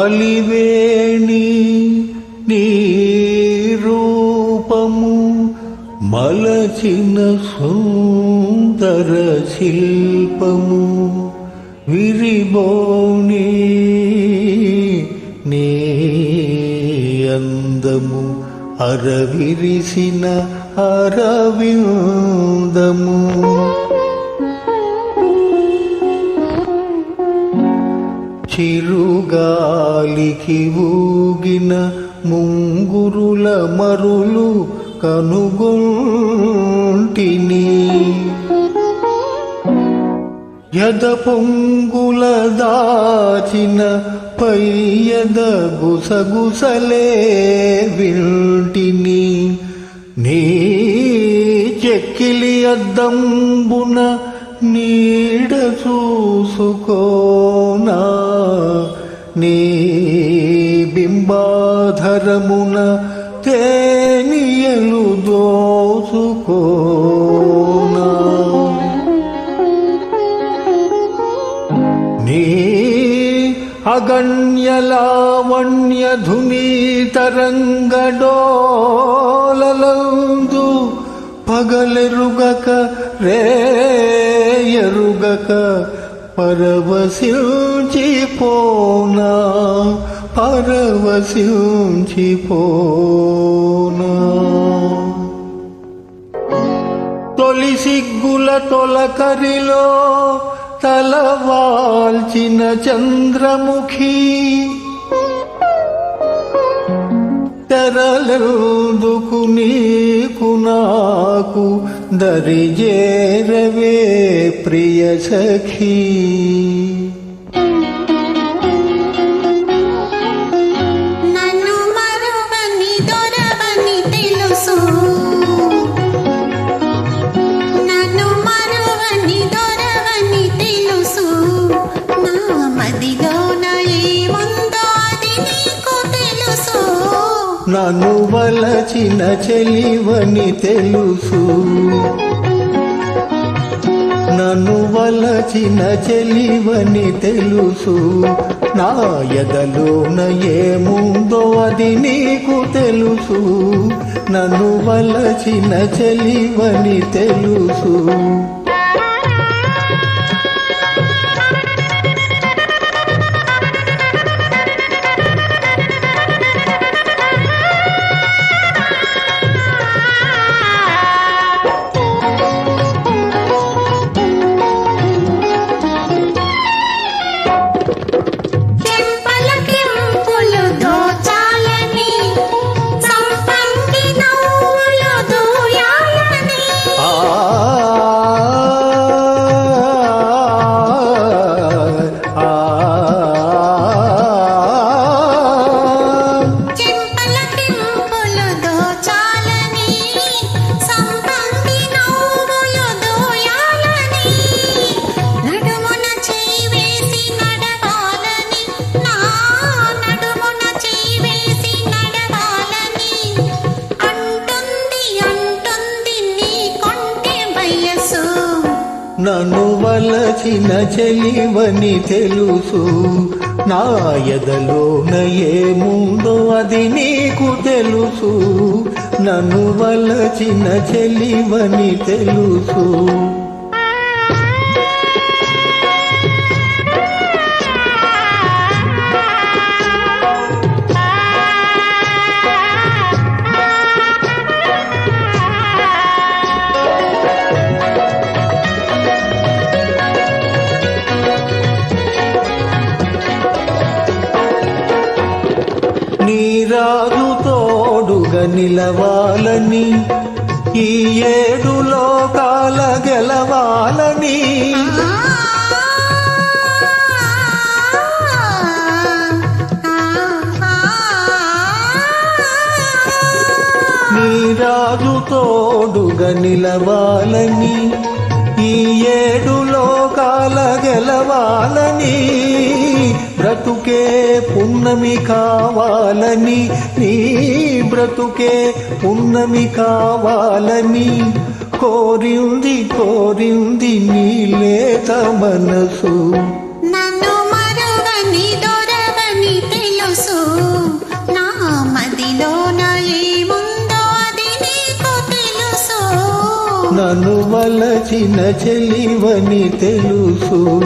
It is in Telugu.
అలివేణి నీ రూపము మలచిన సుందర శిల్పము విరిబోని నీ అందము అరవిరిసిన అరవిందము. చిరుగాలికి ఊగిన ముంగురుల మరులు కనుగొంటిని. యద పొంగుల దాచిన పయ్యద గుసగుసలే వింటిని. నీ చెక్కిలి అద్దంబున నీడ చూసుకోనా నీ బింబాధరమున తేనియలు దోసుకోనా నీ అగణ్యలావణ్య ధుని తరంగడోలందు పగలెరుగక రేయరుగక పరవశించిపోనా పరవశించిపోనా. తొలి సిగ్గుల తొలకరిలో తలవాల్చిన చంద్రముఖి తెరలెందుకు నీకు నాకు దరిజేరవే ప్రియ సఖీ? నన్ను వలచిన చెలివని తెలుసు. నన్ను వలచిన చెలివని తెలుసు. నా ఎదలోన ఏముందో అది నీకు తెలుసు. నన్ను వలచిన చెలివని తెలుసు. వలచిన చెలివని తెలుసు. నా ఎదలోన ఏముందో అది నీకు తెలుసు. నన్ను వలచిన చెలివని తెలుసు. నీరాజు తోడుగా నిలవాలని ఈ ఏడు లోకాల గెలవాలని. నీరాజు తోడుగా నిలవాలని ఈ ఏడు లోకాల గెలవాలని. బ్రతుకే పున్నమి కావాలని నీ బ్రతుకే పున్నమి కావాలని. కోరింది కోరింది నీ లేత మనసు. నన్ను మరువని దొరవని తెలుసు. నా ఏముందో అది నీకు తెలుసు. నన్ను వలచిన చెలివని తెలుసు.